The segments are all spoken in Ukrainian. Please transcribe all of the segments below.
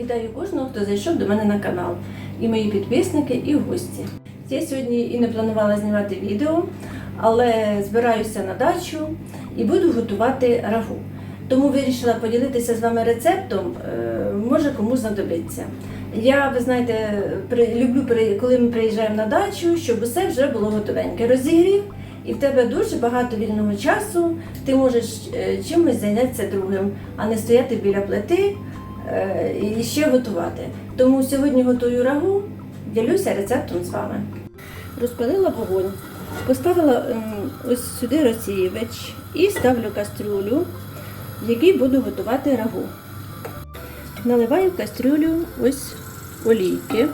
Вітаю кожного, хто зайшов до мене на канал, і мої підписники, і гості. Я сьогодні і не планувала знімати відео, але збираюся на дачу і буду готувати рагу. Тому вирішила поділитися з вами рецептом, е, може комусь знадобиться. Я, ви знаєте, люблю, коли ми приїжджаємо на дачу, щоб усе вже було готовеньке. Розігрів, і в тебе дуже багато вільного часу, ти можеш е, чимось зайнятися другим, а не стояти біля плити і ще готувати. Тому сьогодні готую рагу, ділюся рецептом з вами. Розпалила вогонь, поставила ем, ось сюди розсіювач і ставлю кастрюлю, в якій буду готувати рагу. Наливаю в кастрюлю ось олійки.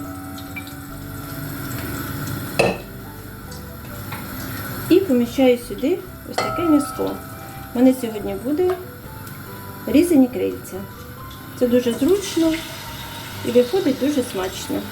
І поміщаю сюди ось таке м'ясо. У мене сьогодні буде різані крильця. Це дуже зручно і виходить дуже смачно.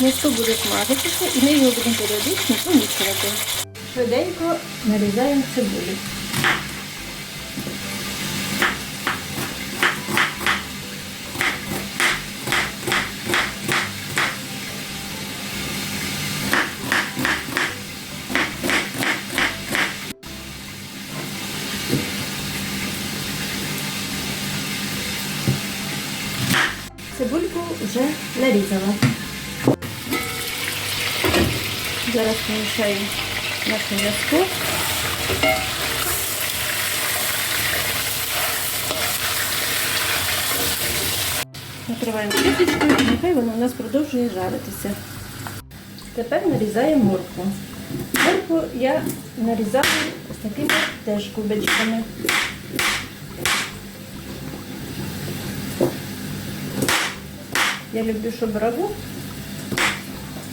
М'ясо буде смажитися і ми його будемо періодично помішувати. Швиденько нарізаємо цибулю. Цибульку вже нарізала. Зараз помішаю наше м'ясо. Накриваємо кришечкою і нехай воно у нас продовжує жаритися. Тепер нарізаємо моркву. Моркву я нарізаю ось такими теж кубочками. Я люблю, щоб рагу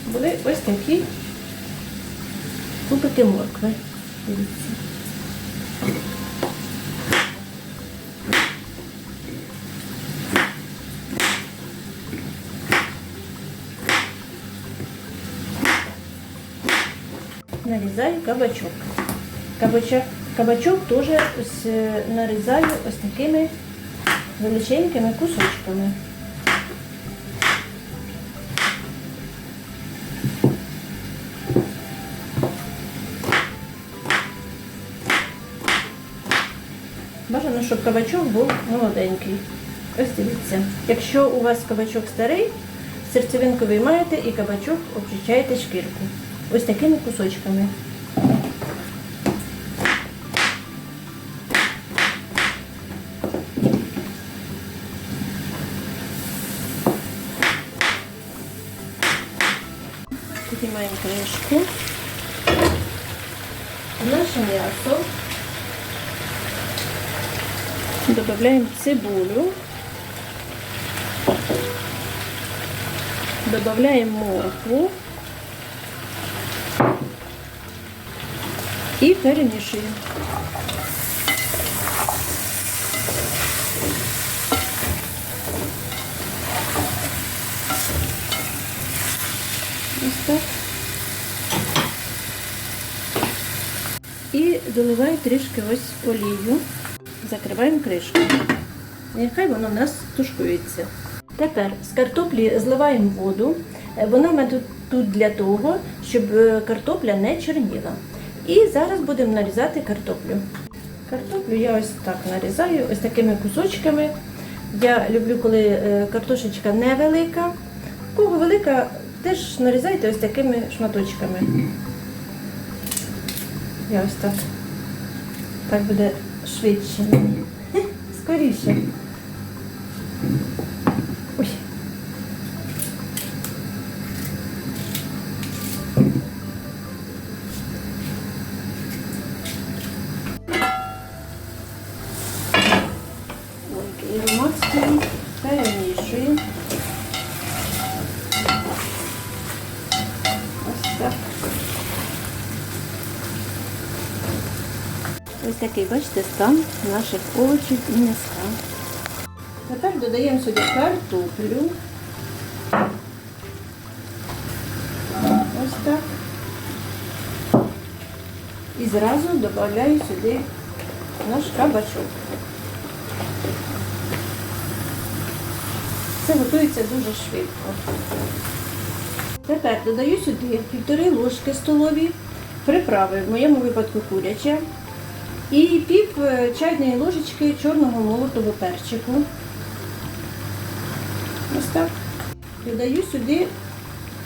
були ось такі кубики моркви. Дивіться. Нарізаю кабачок. Кабачок, кабачок теж нарізаю ось такими величенькими кусочками. Бажано, щоб кабачок був молоденький. Ось дивіться. Якщо у вас кабачок старий, серцевинку виймаєте і кабачок обчищаєте шкірку. Ось такими кусочками. Піднімаємо кришку. Наше м'ясо. Добавляем цибулю. Добавляем моркву. И перемешиваем. І доливаю трішки ось олію. Закриваємо кришку. Нехай воно в нас тушкується. Тепер з картоплі зливаємо воду. Е, Вона в мене тут, для того, щоб е, картопля не чорніла. І зараз будемо нарізати картоплю. Картоплю я ось так нарізаю, ось такими кусочками. Я люблю, коли е, картошечка невелика. Кого велика, теж нарізайте ось такими шматочками. Я ось так. Так буде швидше мені. Хе, Скоріше. Ой. Ой, який аромат стоїть. Такий, бачите, стан наших овочів і м'яска. Тепер додаємо сюди картоплю. Ось так. І зразу додаю сюди наш кабачок. Це готується дуже швидко. Тепер додаю сюди півтори ложки столові приправи, в моєму випадку куряча, і пів е, чайної ложечки чорного молотого перчику. Ось так. Додаю сюди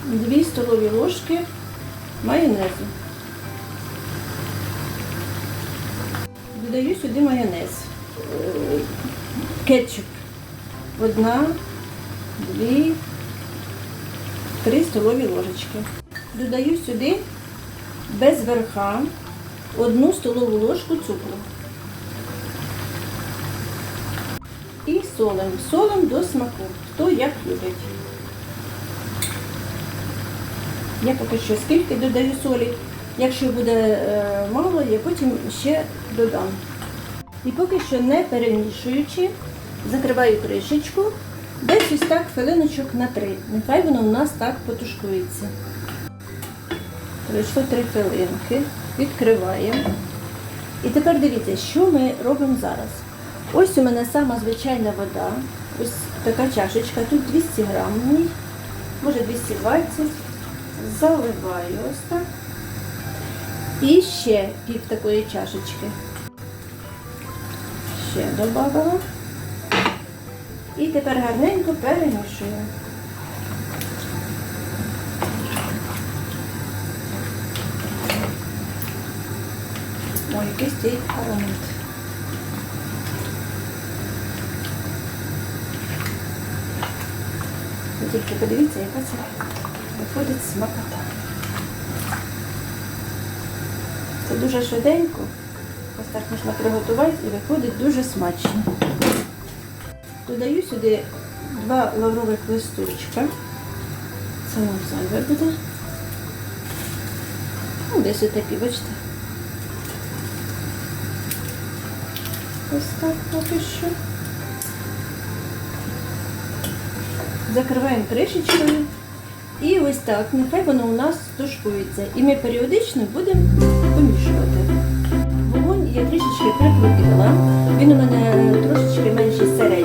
2 столові ложки майонезу. Додаю сюди майонез. Кетчуп. Одна, дві, три столові ложечки. Додаю сюди без верха одну столову ложку цукру. І солим. Солим до смаку. Хто як любить. Я поки що скільки додаю солі. Якщо буде е, мало, я потім ще додам. І поки що не перемішуючи, закриваю кришечку, десь ось так хвилиночок на три. Нехай воно у нас так потушкується. Пройшло три хвилинки, відкриваємо. І тепер дивіться, що ми робимо зараз. Ось у мене сама звичайна вода, ось така чашечка, тут 200 грам може 220. Заливаю ось так. І ще пів такої чашечки. Ще додала. І тепер гарненько перемішую. Ой, який стоїть аромат. Тільки подивіться, яка це виходить смакота. Це дуже швиденько. Ось так можна приготувати і виходить дуже смачно. Додаю сюди два лаврових листочка. Це нам зайве буде. Десь отакі, бачите. Ось так поки що. Закриваємо кришечкою. І ось так, нехай воно у нас тушкується. І ми періодично будемо помішувати. Вогонь я трішечки прикрутила. Він у мене трошечки менший середнього.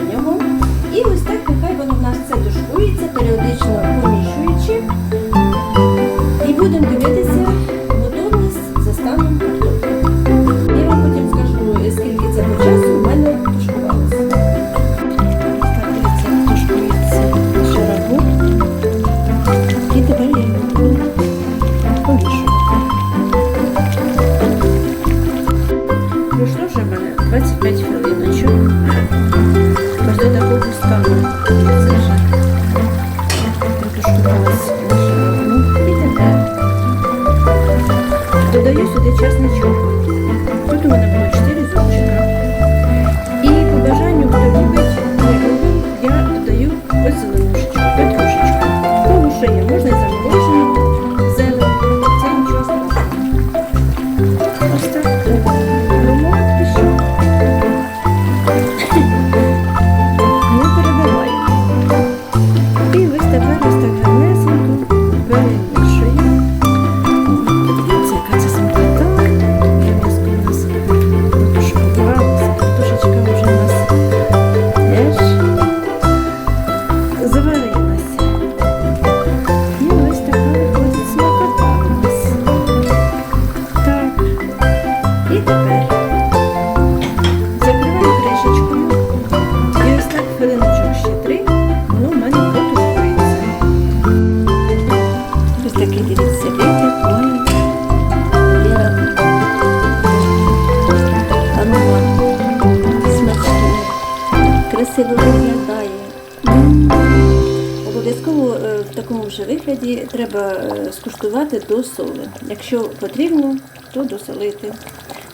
Вигляді треба е, скуштувати до соли. Якщо потрібно, то досолити.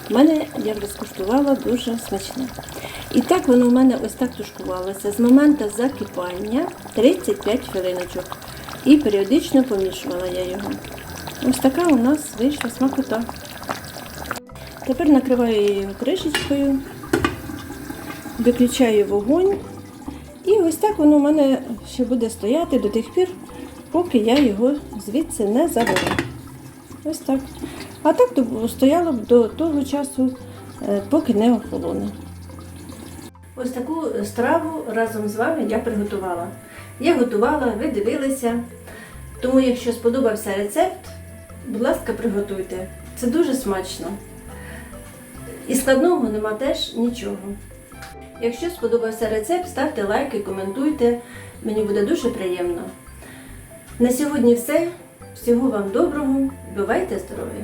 У мене, я вже скуштувала, дуже смачне. І так воно у мене ось так тушкувалося з моменту закипання 35 хвилиночок. І періодично помішувала я його. Ось така у нас вийшла смакота. Тепер накриваю її кришечкою, виключаю вогонь І ось так воно в мене ще буде стояти до тих пір, поки я його звідси не заберу. Ось так. А так стояло б до того часу, е, поки не охолоне. Ось таку страву разом з вами я приготувала. Я готувала, ви дивилися. Тому, якщо сподобався рецепт, будь ласка, приготуйте. Це дуже смачно. І складного нема теж нічого. Якщо сподобався рецепт, ставте лайки, коментуйте. Мені буде дуже приємно. На сьогодні все. Всього вам доброго. Бувайте здорові!